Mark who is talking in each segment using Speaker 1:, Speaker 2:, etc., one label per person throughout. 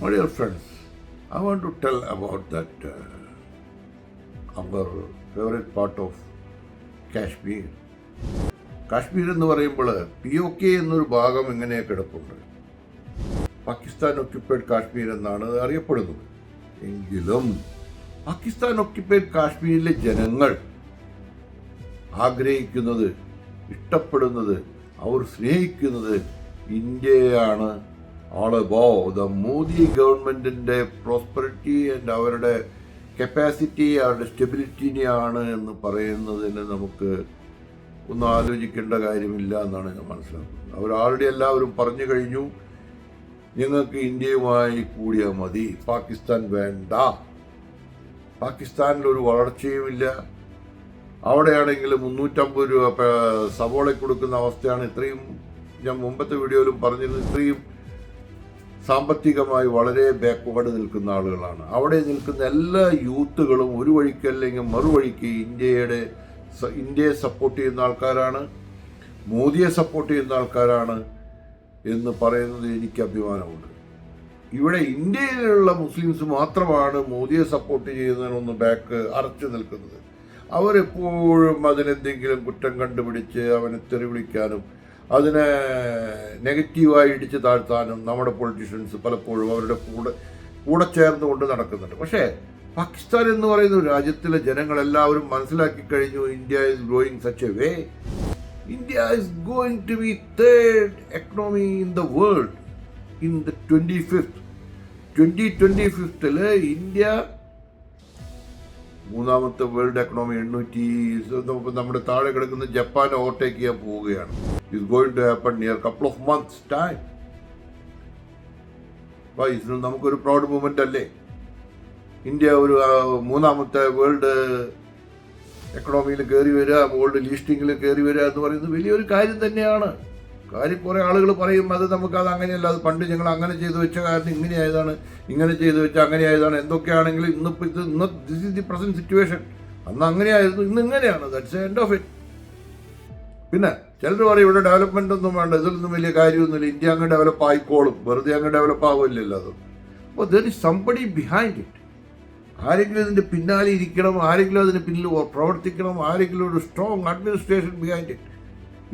Speaker 1: My dear friends, I want to tell about that uh, our favorite part of Kashmir Kashmir എന്ന് പറയുമ്പോൾ P O K എന്നൊരു ഭാഗം ഇങ്ങനെ കിടപ്പുണ്ട്. പാകിസ്ഥാൻ ഒക്യുപ്പൈഡ് കാശ്മീർ എന്നാണ് അറിയപ്പെടുന്നത്. എങ്കിലും പാകിസ്ഥാൻ ഒക്യുപ്പൈഡ് കാശ്മീരിലെ ജനങ്ങൾ ആഗ്രഹിക്കുന്നത് ഇഷ്ടപ്പെടുന്നത് അവർ സ്നേഹിക്കുന്നത് ഇന്ത്യയാണ് ഓൾ അബോ ദ മോദി ഗവൺമെന്റിന്റെ പ്രോസ്പെറിറ്റി ആൻഡ് അവരുടെ കപ്പാസിറ്റി അവരുടെ സ്റ്റെബിലിറ്റിനെയാണ് എന്ന് പറയുന്നതിന് നമുക്ക് ഒന്നും ആലോചിക്കേണ്ട കാര്യമില്ല എന്നാണ് ഞാൻ മനസ്സിലാക്കുന്നത്. അവർ ആൾറെഡി എല്ലാവരും പറഞ്ഞു കഴിഞ്ഞു ഞങ്ങൾക്ക് ഇന്ത്യയുമായി കൂടിയാൽ മതി. പാകിസ്ഥാൻ വേണ്ട. പാകിസ്ഥാനിൽ ഒരു വളർച്ചയുമില്ല അവിടെയാണെങ്കിൽ മുന്നൂറ്റമ്പത് രൂപ സവോളയ്ക്ക് കൊടുക്കുന്ന അവസ്ഥയാണ്. ഇത്രയും ഞാൻ മുമ്പത്തെ വീഡിയോയിലും പറഞ്ഞിരുന്നു ഇത്രയും സാമ്പത്തികമായി വളരെ ബാക്ക്വേർഡ് നിൽക്കുന്ന ആളുകളാണ്. അവിടെ നിൽക്കുന്ന എല്ലാ യൂത്തുകളും ഒരു വഴിക്ക് അല്ലെങ്കിൽ മറുവഴിക്ക് ഇന്ത്യയുടെ ഇന്ത്യയെ സപ്പോർട്ട് ചെയ്യുന്ന ആൾക്കാരാണ് മോദിയെ സപ്പോർട്ട് ചെയ്യുന്ന ആൾക്കാരാണ് എന്ന് പറയുന്നത് എനിക്ക് അഭിമാനമുണ്ട്. ഇവിടെ ഇന്ത്യയിലുള്ള മുസ്ലിംസ് മാത്രമാണ് മോദിയെ സപ്പോർട്ട് ചെയ്യുന്നതിനൊന്ന് ബാക്ക് അറച്ചു നിൽക്കുന്നത്. അവരെപ്പോഴും അതിനെന്തെങ്കിലും കുറ്റം കണ്ടുപിടിച്ച് അവനെ തെറി വിളിക്കാനും അതിനെ നെഗറ്റീവായി ഇടിച്ച് താഴ്ത്താനും നമ്മുടെ പൊളിറ്റീഷ്യൻസ് പലപ്പോഴും അവരുടെ കൂടെ കൂടെ ചേർന്നുകൊണ്ട് നടക്കുന്നുണ്ട്. പക്ഷേ പാകിസ്ഥാൻ എന്ന് പറയുന്ന രാജ്യത്തിലെ ജനങ്ങളെല്ലാവരും മനസ്സിലാക്കി കഴിഞ്ഞു India is growing such a way India is going to be third economy in the world in the twenty fifth twenty twenty ഫിഫ്തിൽ India മൂന്നാമത്തെ വേൾഡ് എക്കണോമി എണ്ണൂറ്റി നമ്മുടെ താഴെ കിടക്കുന്ന ജപ്പാൻ ഓവർടേക്ക് ചെയ്യാൻ പോവുകയാണ്. Is going to happen near couple of months time ഇതിന് നമുക്കൊരു proud moment അല്ലേ? ഇന്ത്യ ഒരു മൂന്നാമത്തെ വേൾഡ് എക്കണോമിയിൽ കയറി വരിക വേൾഡ് ലിസ്റ്റിങ്ങിൽ കയറി വരിക എന്ന് പറയുന്നത് വലിയൊരു കാര്യം തന്നെയാണ്. കാര്യം കുറെ ആളുകൾ പറയും അത് നമുക്ക് അത് അങ്ങനെയല്ല അത് പണ്ട് ഞങ്ങൾ അങ്ങനെ ചെയ്തു വെച്ച കാരണം ഇങ്ങനെ ആയതാണ് ഇങ്ങനെ ചെയ്തു വെച്ച അങ്ങനെ ആയതാണ് എന്തൊക്കെയാണെങ്കിലും ഇന്നിപ്പോൾ ഇത് ഇന്ന് this is the present situation അന്ന് അങ്ങനെയായിരുന്നു ഇന്ന് ഇങ്ങനെയാണ്. ദാറ്റ്സ് എൻഡ് ഓഫ് ഇറ്റ് പിന്നെ ചിലർ പറയും ഇവിടെ ഡെവലപ്മെന്റ് ഒന്നും വേണ്ട ഇതിലൊന്നും വലിയ കാര്യമൊന്നുമില്ല. ഇന്ത്യ അങ്ങ് ഡെവലപ്പ് ആയിക്കോളും. വെറുതെ അങ്ങ് ഡെവലപ്പ് ആവില്ലല്ലോ അത്. അപ്പോൾ there is somebody behind it ആരെങ്കിലും ഇതിന്റെ പിന്നാലെ ഇരിക്കണം ആരെങ്കിലും അതിന് പിന്നിൽ പ്രവർത്തിക്കണം ആരെങ്കിലും ഒരു സ്ട്രോങ് അഡ്മിനിസ്ട്രേഷൻ ബിഹൈൻഡ് ഇറ്റ്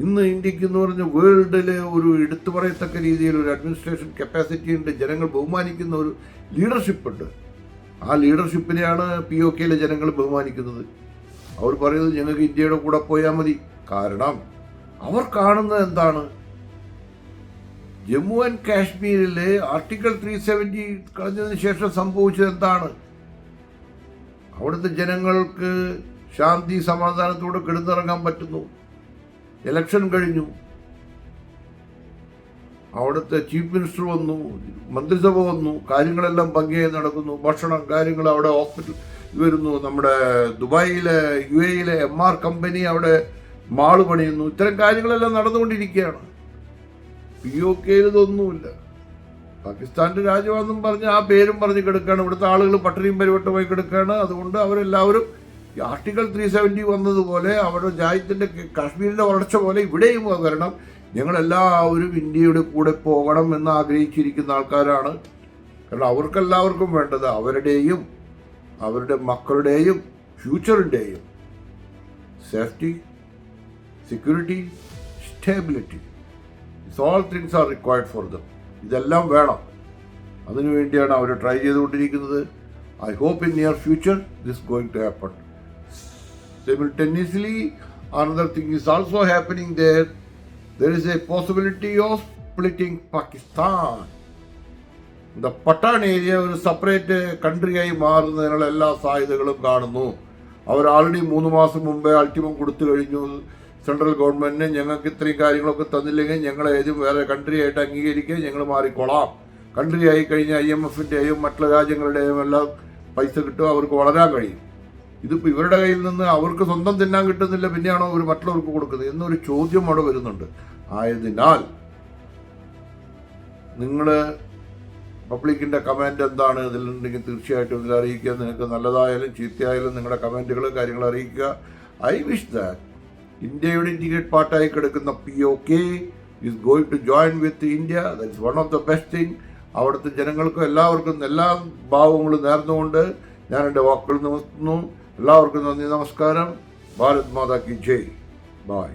Speaker 1: ഇന്ന് ഇന്ത്യയ്ക്ക് എന്ന് പറഞ്ഞ വേൾഡിലെ ഒരു എടുത്തു പറയത്തക്ക രീതിയിൽ ഒരു അഡ്മിനിസ്ട്രേഷൻ കപ്പാസിറ്റി ഉണ്ട് ജനങ്ങൾ ബഹുമാനിക്കുന്ന ഒരു ലീഡർഷിപ്പ് ഉണ്ട്. ആ ലീഡർഷിപ്പിനെയാണ് പി ഒ കെയിലെ ജനങ്ങൾ ബഹുമാനിക്കുന്നത്. അവർ പറയുന്നത് ഞങ്ങൾക്ക് ഇന്ത്യയുടെ കൂടെ പോയാൽ മതി. കാരണം അവർ കാണുന്നത് എന്താണ്? ജമ്മു ആൻഡ് കാശ്മീരിലെ ആർട്ടിക്കിൾ ത്രീ സെവന്റി കളഞ്ഞതിന് ശേഷം സംഭവിച്ചത് എന്താണ്? അവിടുത്തെ ജനങ്ങൾക്ക് ശാന്തി സമാധാനത്തോടെ കിടന്നിറങ്ങാൻ പറ്റുന്നു. ഇലക്ഷൻ കഴിഞ്ഞു. അവിടുത്തെ ചീഫ് മിനിസ്റ്റർ വന്നു മന്ത്രിസഭ വന്നു കാര്യങ്ങളെല്ലാം ഭംഗിയായി നടക്കുന്നു. ഭക്ഷണം കാര്യങ്ങൾ അവിടെ ഹോസ്പിറ്റൽ വരുന്നു. നമ്മുടെ ദുബായിലെ യു എയിലെ എം ആർ കമ്പനി അവിടെ മാൾ പണിയുന്നു. ഇത്തരം കാര്യങ്ങളെല്ലാം നടന്നുകൊണ്ടിരിക്കുകയാണ്. പി ഒ കെയിൽ ഇതൊന്നുമില്ല. പാകിസ്ഥാന്റെ രാജ്യമാണെന്നും പറഞ്ഞ് ആ പേരും പറഞ്ഞ് കിടക്കുകയാണ്. ഇവിടുത്തെ ആളുകൾ പട്ടിണിയും പരിവട്ടമായി കിടക്കുകയാണ്. അതുകൊണ്ട് അവരെല്ലാവരും ആർട്ടിക്കിൾ ത്രീ സെവന്റി വന്നതുപോലെ അവരുടെ രാജ്യത്തിന്റെ കാശ്മീരിന്റെ വളർച്ച പോലെ ഇവിടെയും വരണം. ഞങ്ങളെല്ലാവരും ഇന്ത്യയുടെ കൂടെ പോകണം എന്ന് ആഗ്രഹിച്ചിരിക്കുന്ന ആൾക്കാരാണ്. കാരണം അവർക്കെല്ലാവർക്കും വേണ്ടത് അവരുടെയും അവരുടെ മക്കളുടെയും ഫ്യൂച്ചറിന്റെയും safety security stability all things are required for them ഇതെല്ലാം വേണം. അതിനുവേണ്ടിയാണ് അവർ ട്രൈ ചെയ്തുകൊണ്ടിരിക്കുന്നത്. I hope in near future this going to happen simultaneously another thing is also happening there. There is a possibility of splitting pakistan. The Pathan area ഒരു separate കൺട്രിയായി മാറുന്നതിനുള്ള എല്ലാ സാധ്യതകളും കാണുന്നു. അവർ ആൾറെഡി മൂന്ന് മാസം മുമ്പേ അൾട്ടിമം കൊടുത്തു കഴിഞ്ഞു. സെൻട്രൽ ഗവൺമെന്റിന് ഞങ്ങൾക്ക് ഇത്രയും കാര്യങ്ങളൊക്കെ തന്നില്ലെങ്കിൽ ഞങ്ങൾ ഏതും വേറെ കൺട്രി ആയിട്ട് അംഗീകരിക്കുക ഞങ്ങൾ മാറിക്കൊള്ളാം കൺട്രി ആയി കഴിഞ്ഞാൽ ഐ എം എഫിന്റെയും മറ്റുള്ള രാജ്യങ്ങളുടെയും എല്ലാം പൈസ കിട്ടും. അവർക്ക് വളരാൻ കഴിയും. ഇതിപ്പോൾ ഇവരുടെ കയ്യിൽ നിന്ന് അവർക്ക് സ്വന്തം തിന്നാൻ കിട്ടുന്നില്ല പിന്നെയാണോ അവർ മറ്റുള്ളവർക്ക് കൊടുക്കുന്നത്? എന്നൊരു ചോദ്യം അവിടെ വരുന്നുണ്ട്. ആയതിനാൽ നിങ്ങൾ പബ്ലിക്കിന്റെ കമന്റ് എന്താണ്? ഇതിലുണ്ടെങ്കിൽ തീർച്ചയായിട്ടും ഇതിൽ അറിയിക്കുക. നിങ്ങൾക്ക് നല്ലതായാലും ചീത്തയായാലും നിങ്ങളുടെ കമന്റുകൾ കാര്യങ്ങൾ അറിയിക്കുക. ഐ വിഷ് ദാറ്റ് ഇന്ത്യയുടെ ഇന്റിഗ്രേറ്റ് പാർട്ടായി കിടക്കുന്ന P O K is going to join with India that is one of the best thing അവിടുത്തെ ജനങ്ങൾക്കും എല്ലാവർക്കും എല്ലാ ഭാവങ്ങളും നേർന്നുകൊണ്ട് ഞാൻ എന്റെ വാക്കുകൾ നിർത്തുന്നു എല്ലാവർക്കും നന്ദി നമസ്കാരം. ഭാരത് മാതാ കി ജയ്. ബായ്